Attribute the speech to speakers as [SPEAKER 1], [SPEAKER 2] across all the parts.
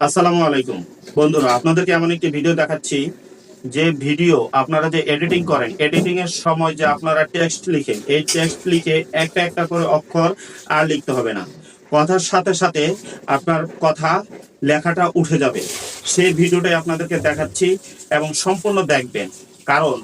[SPEAKER 1] আসসালামু আলাইকুম। বন্ধুরা, আপনাদেরকে এমন একটি ভিডিও দেখাচ্ছি যে ভিডিও আপনারা যে এডিটিং করেন এডিটিং এর সময় যে আপনারা টেক্সট লিখেন, এই টেক্সট লিখে একটা একটা করে অক্ষর আর লিখতে হবে না। কথার সাথে সাথে আপনার কথা লেখাটা উঠে যাবে। সেই ভিডিওটাই আপনাদেরকে দেখাচ্ছি এবং সম্পূর্ণ দেখবেন। কারণ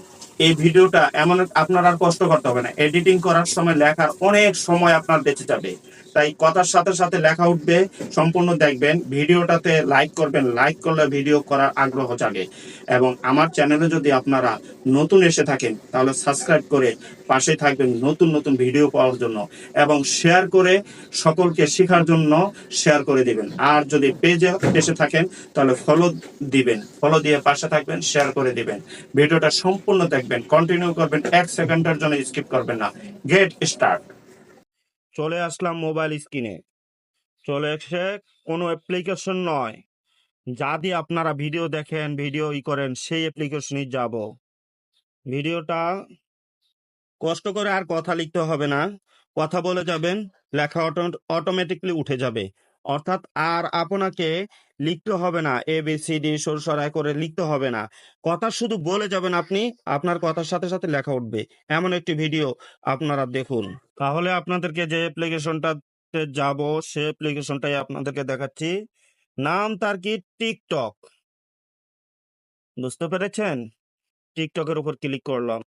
[SPEAKER 1] এই ভিডিওটা এমন আপনার আর কষ্ট করতে হবে না। এডিটিং করার সময় লেখার অনেক সময় আপনার বেঁচে যাবে। তাই কথার সাথে সাথে লেখা উঠবে, সম্পূর্ণ দেখবেন। ভিডিওটাতে লাইক করবেন। লাইক করলে ভিডিও করার আগ্রহ জাগে। এবং আমার চ্যানেলে যদি আপনারা নতুন এসে থাকেন, তাহলে সাবস্ক্রাইব করে পাশে থাকবেন নতুন নতুন ভিডিও পাওয়ার জন্য। এবং শেয়ার করে সকলকে শেখার জন্য শেয়ার করে দিবেন। আর যদি পেজে এসে থাকেন, তাহলে ফলো দিবেন। ফলো দিয়ে পাশে থাকবেন শেয়ার করে দিবেন। ভিডিওটা সম্পূর্ণ দেখবেন। কন্টিনিউ করবেন। এক সেকেন্ডের জন্য স্কিপ করবেন না। গেট স্টার্ট চলে আসলাম মোবাইল স্ক্রিনে চলে এসে কোনো অ্যাপ্লিকেশন নয়। যা দিয়ে আপনারা ভিডিও দেখেন ভিডিও ই করেন, সেই অ্যাপ্লিকেশনই যাব। ভিডিওটা কষ্ট করে আর কথা লিখতে হবে না। কথা বলে যাবেন, লেখা অটো অটোমেটিকলি উঠে যাবে। অর্থাৎ আর আপনাকে লিখতে হবে না এ বি সি ডি সরসরাই করে লিখতে হবে না। কথা শুধু বলে যাবেন আপনি, আপনার কথার সাথে সাথে লেখা উঠবে। এমন একটি ভিডিও আপনারা দেখুন। তাহলে আপনাদেরকে যে অ্যাপ্লিকেশনটাতে যাব, সে অ্যাপ্লিকেশনটাই আপনাদেরকে দেখাচ্ছি। নাম তার কি? টিকটক। বুঝতে পেরেছেন? টিকটকের উপর ক্লিক করলাম।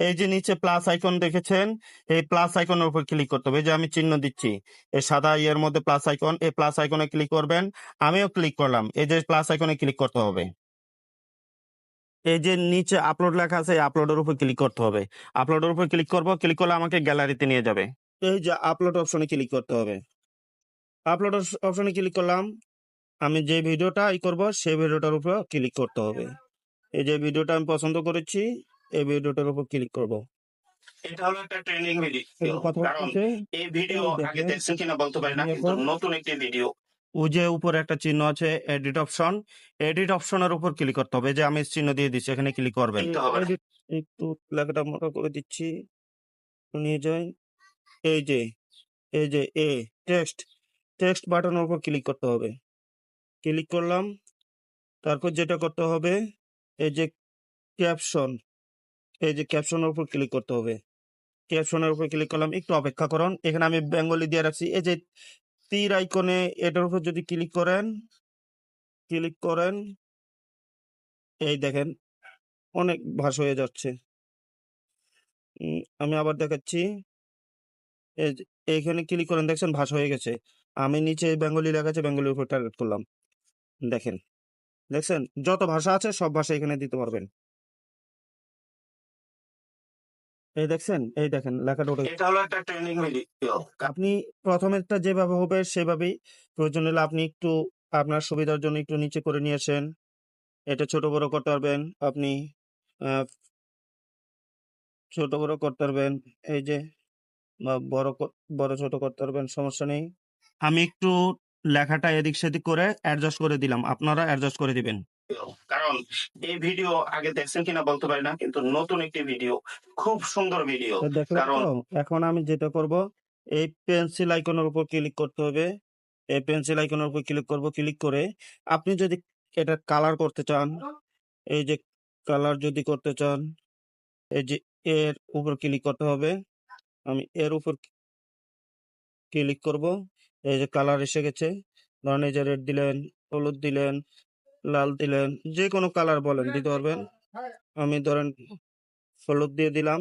[SPEAKER 1] এই যে নিচে প্লাস আইকন দেখেছেন, এই প্লাস আইকনের উপর ক্লিক করতে হবে। যে আমি চিহ্ন দিচ্ছি, এই সাদা ইয়ের মধ্যে প্লাস আইকন এই প্লাস আইকনে ক্লিক করবেন, আমিও ক্লিক করলাম, এই যে প্লাস আইকনে ক্লিক করতে হবে। এই যে নিচে আপলোড লেখা আছে আপলোডের উপর ক্লিক করতে হবে। আপলোডের উপর ক্লিক করব ক্লিক করলে আমাকে গ্যালারিতে নিয়ে যাবে। এই যে আপলোড অপশনে ক্লিক করতে হবে। আপলোড অপশনে ক্লিক করলাম, আমি যে ভিডিওটা ই করব, সেই ভিডিওটার উপর ক্লিক করতে হবে। এই যে ভিডিওটা আমি পছন্দ করেছি এই ভিডিওটার উপর ক্লিক করব। এটা হলো একটা ট্রেনিং ভিডিও কারণ এই ভিডিও আগে দেখছেন কিনা বলতে পারি না কিন্তু নতুন একটি ভিডিও যে উপরে একটা চিহ্ন আছে এডিট অপশন এডিট অপশনের উপর ক্লিক করতে হবে। যে আমি চিহ্ন দিয়ে দিচ্ছি এখানে ক্লিক করবেন।
[SPEAKER 2] একটু লেখাটা মোটা করে দিচ্ছি। নিয়ে যাই।
[SPEAKER 1] এই যে এই যে এ টেক্সট টেক্সট বাটনের উপর ক্লিক করতে হবে। ক্লিক করলাম। তারপর যেটা করতে হবে এই যে ক্যাপশন এই যে ক্যাপশনের উপর ক্লিক করতে হবে। ক্যাপশনের উপর ক্লিক করলাম, একটু অপেক্ষা করুন। এখানে আমি বেঙ্গলি দিয়ে রাখছি। এই যে তীর আইকনে এটার উপর যদি ক্লিক করেন ক্লিক করেন, এই দেখেন, অনেক ভাষা হয়ে যাচ্ছে। আমি আবার দেখাচ্ছি। এইখানে ক্লিক করেন, দেখছেন ভাস হয়ে গেছে। আমি নিচে বেঙ্গলি লেখা আছে বেঙ্গলির উপর টার্গেট করলাম। দেখেন, দেখছেন? যত ভাষা আছে, সব ভাষা এখানে দিতে পারবেন। এই দেখছেন? এই দেখেন লেখাটা উঠে
[SPEAKER 3] এটা হলো একটা ট্রেনিং ভিডিও
[SPEAKER 1] আপনি প্রথমেরটা যেভাবে হবে সেভাবেই প্রয়োজন হলে আপনি একটু আপনার সুবিধার জন্য একটু নিচে করে নিয়েছেন এটা ছোট বড় করতে পারবেন। আপনি ছোট বড় করতে পারবেন। এই যে বা বড় বড় ছোট করতে পারবেন সমস্যা নেই। আমি একটু লেখাটা এদিক সেদিক করে অ্যাডজাস্ট করে দিলাম। আপনারা অ্যাডজাস্ট করে দিবেন।
[SPEAKER 3] কারণ এই ভিডিও আগে দেখছেন কিনা বলতে পারি না কিন্তু নতুন একটি ভিডিও খুব সুন্দর ভিডিও। কারণ-
[SPEAKER 1] এখন আমি যেটা করব এই পেন্সিল আইকনের উপর ক্লিক করতে হবে। এই পেন্সিল আইকনের উপর ক্লিক করব ক্লিক করে আপনি যদি এটা কালার করতে চান এই যে কালার যদি করতে চান এই যে এর উপর ক্লিক করতে হবে। আমি এর উপর ক্লিক করব। এই যে কালার এসে গেছে। ধরেন এই যে রেড দিলেন হলুদ দিলেন লাল দিলেন যে কোনো কালার বলেন, দিতে পারবেন। আমি ধরেন হলুদ দিয়ে দিলাম।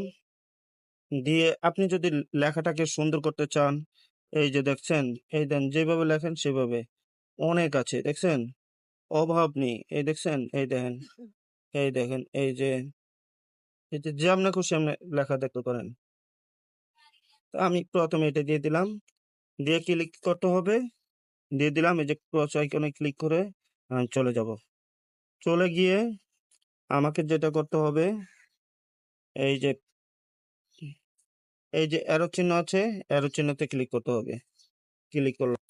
[SPEAKER 1] দিয়ে আপনি যদি লেখাটাকে সুন্দর করতে চান, এই যে দেখছেন, এই দেন যেভাবে লেখেন সেভাবে। অনেক আছে, দেখছেন? অভাব নেই, এই দেখছেন? এই দেখেন এই দেখেন, এই যে এই যে যেমন খুশি এমনি লেখা দেখতে পারেন। তো আমি প্রথমে এটা দিয়ে দিলাম। দিয়ে ক্লিক করতে হবে। দিয়ে দিলাম, এই যে ক্রস আইকনে ক্লিক করে চলে যাব। চলে গিয়ে আমাকে যেটা করতে হবে, এই যে এই যে অ্যারো চিহ্ন আছে অ্যারো চিহ্নতে ক্লিক করতে হবে। ক্লিক করলাম।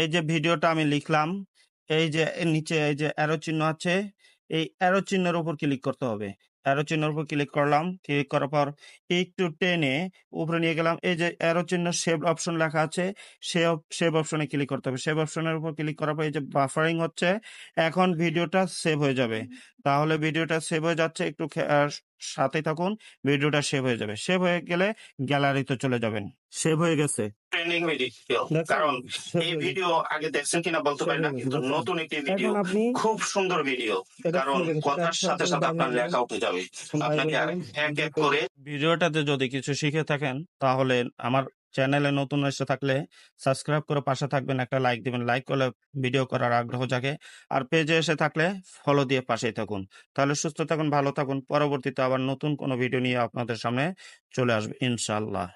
[SPEAKER 1] এই যে ভিডিওটা আমি লিখলাম, এই যে নিচে এই যে অ্যারো চিহ্ন আছে, এই অ্যারো চিহ্নের উপর ক্লিক করতে হবে। অ্যারো চিহ্নের উপর ক্লিক করলাম। ক্লিক করার পর একটু টেনে উপরে নিয়ে গেলাম। এই যে অ্যারো চিহ্ন সেভ অপশন লেখা আছে সে সেভ অপশনে ক্লিক করতে হবে। সেভ অপশনের উপর ক্লিক করার পর এই যে বাফারিং হচ্ছে এখন ভিডিওটা সেভ হয়ে যাবে। তাহলে ভিডিওটা সেভ হয়ে যাচ্ছে। একটু সাথে থাকুন ভিডিওটা সেভ হয়ে যাবে। সেভ হয়ে গেলে গ্যালারিতে চলে যাবেন। সেভ হয়ে গেছে।
[SPEAKER 3] ট্রেন্ডিং ভিডিও কারণ এই ভিডিও আগে দেখছেন কিনা বলতে পারি না কিন্তু নতুন একটি ভিডিও খুব সুন্দর ভিডিও কারণ কথার সাথে সাথে আপনার লেখা উঠে যাবে। আপনাকে আর এক এক করে
[SPEAKER 1] ভিডিওটাতে যদি কিছু শিখে থাকেন তাহলে আমার চ্যানেলে নতুন এসে থাকলে সাবস্ক্রাইব করে পাশে থাকবেন, একটা লাইক দিবেন। লাইক করলে ভিডিও করার আগ্রহ জাগে। আর পেজে এসে থাকলে ফলো দিয়ে পাশেই থাকুন। তাহলে সুস্থ থাকুন, ভালো থাকুন। পরবর্তীতে আবার নতুন কোনো ভিডিও নিয়ে আপনাদের সামনে চলে আসবে, ইনশাআল্লাহ।